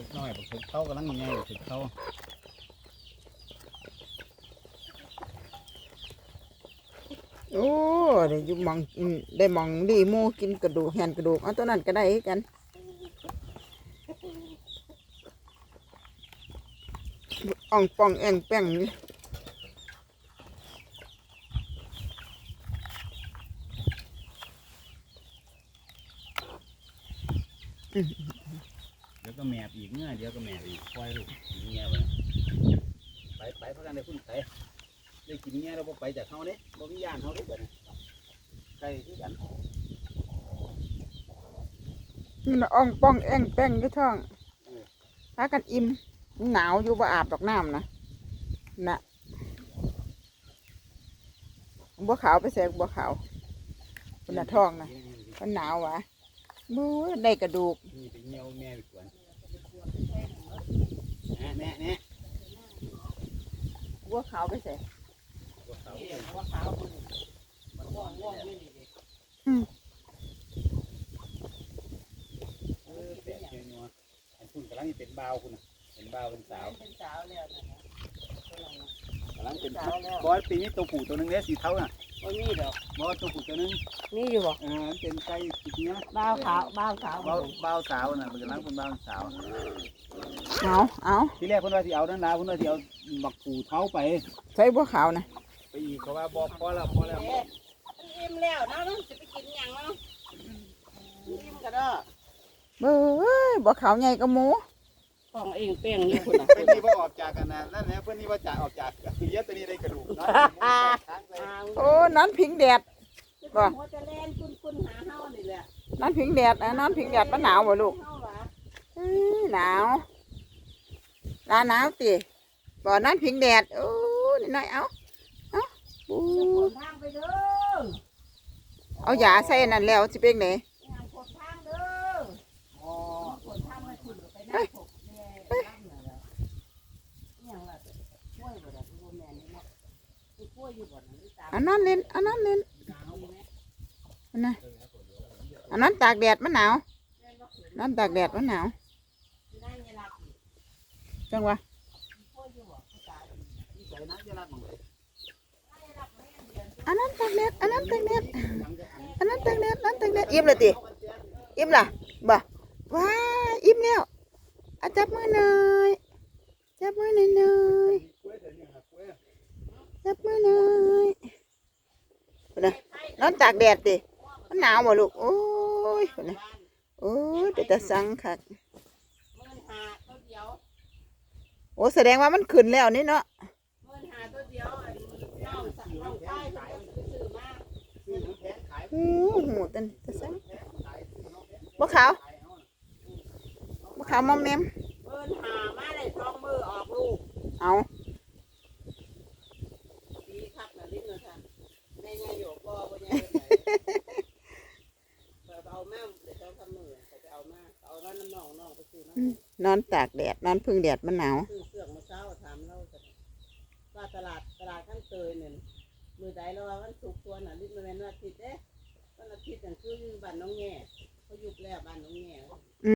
ถึกน้อยบักถึกเขากำลังใหญ่บักถึกเขาโอ้ได้อยู่มองอืมได้มองดีหมูกินกระดูกแหนกระดูกเอาตัวนั้นก็ได้คือกัน อ่องป่องแองแป้งนี่เดี๋ยว ก็แมบอีกเงื่อเดี๋ยวก็แมบอีกปล่อยลูกกินเงี้ยไปไปไปเพราะกันได้พุ่นไปได้กินเงี้ยเราบ่ไปจากเขาเด้บ่มีญาณเขาเด้เบิดน่ะใกล้คือกันมันน่ะอ่องป่องแองแป้งอยู่ท้องพากันอิ่มหนาวอยู่บ่อาบดอกน้ำนะน่ะบัวขาวไปแสกบัวขาวคนน่ะท้องนะมันหนาวหวะบู๊ได้กระดูกนี่ไปเงี้ยวแม่ไปกวนแน่แน่แน่ บัวขาวไปแสก ตัวเขา เดี๋ยวว่าขาวมันมัน ว่องว่องไม่ดีเด็กเออเป็นเงี้ยนัวอันพุ่นกำลังสิเป็นบ่าวคุณน่ะเป็นบ่าวเป็นสาวเป็นสาวแล้วนะนะตัวนั้นนะกำลังเป็นบอยปีนี้ตัวผู้ตัวหนึงเด้สีเทาน่ะ บ่มีดอกบอยตัวผู้ตัวหนึงมีอยู่บ่เออมันเป็นไก่ติดเนี้ยบ้าวขาวบ้าวขาวบ่าวบ่าวสาวน่ะมันกำลังเป็นบ่าวสาวเอาเอาที่แรกเพิ่นว่าสิเอานั่นล่ะเพิ่นว่าสิเอาบักผูเท้าไป ใส่บัวขาวนะไปอีกเขาว่าบ่พอแล้วพอแล้วเอ๊ะมันอิ่มแล้วเนาะมันจะไปกินหยังเนาะอิ่มก็เด้อเบ้ยบัวขาวใหญ่กว่าหมูของเองเป้งอยู่พุ่นน่ะเพิ่นนี่บ่ออกจากกันนะนั่นแหละเพิ่นนี่ว่าจะออกจากคือเยอะตัวนี้ได้กระดูกเนาะโอ้นั้นพิงแดดบ่หัวจะแล่นคุณๆหาเฮานี่แหละนั้นพิงแดดนะนั้นพิงแดดมันหนาวบ่ลูกเฮาหวะอื้อหนาวลาหนาวติบ่นั้นพิงแดดโอ้นิดหน่อยเอาเอาปูจะขนทางไปเด้อเอายาใส่นั่นแล้วสิเป็นไงย่างขนทางเด้ออ๋อขนทางมาคุณไปนั่งถกแม่รับน่ะแล้วอิหยังล่ะช่วยบ่ล่ะบ่แม่น อันนั้นเล่นอันนั้นเล่นอันนั้นอันนั้นตากแดดมันหนาวแม่นบ่เขินนั่นตากแดดมันหนาวจังวะอันนั้นตากแดดอันนั้นตากแดดอันนั้นตากแดดอันนั้นตากแดดอิ่มเลยติอิ่มล่ะบ่ว้าอิ่มแล้วอจับมือหน่อยจับมือหน่อยหน่อย จับมือหน่อยพุ่นนะนอนตากแดดติมันหนาวบ่ลูก โอ้ยพุ่นนะโอ้ยเป็นตาสังคักมื่นหาตัวเดียวโอ้แสดงว่ามันขึ้นแล้วนี่เนาะมื่นหาตัวเดียวอันน้องสักน้องชายเพิ่นก็ซื้อมาซื้อน้ำแข็งขายโอ้โหตันตาสังบ่ขาวบ่ขาวมอมแมมมื่นหามาได้สองมือออกลูกเอา ดีคักน่ะลิ้นน่ะท่านแม่ยายอยู่บ่บ่ยายไปเอาแม่เดี๋ยวเขาทำมือเขาจะเอามาเอาแล้วน้ำน้องน้องไปซื้อมา นอนตากแดดนอนพึ่งแดดมันหนาวซื้อเสื้อมาเช้าถามเราจะว่าตลาดตลาดขั้นเตยเนี่ยมือใดเราว่าวันศุกร์ตัวน่ะลิ้นมันเป็นวันอาทิตย์เด้วันอาทิตย์นั่นคืออยู่บ้านน้องแง่เขาหยุบแล้วบ้านน้องแง่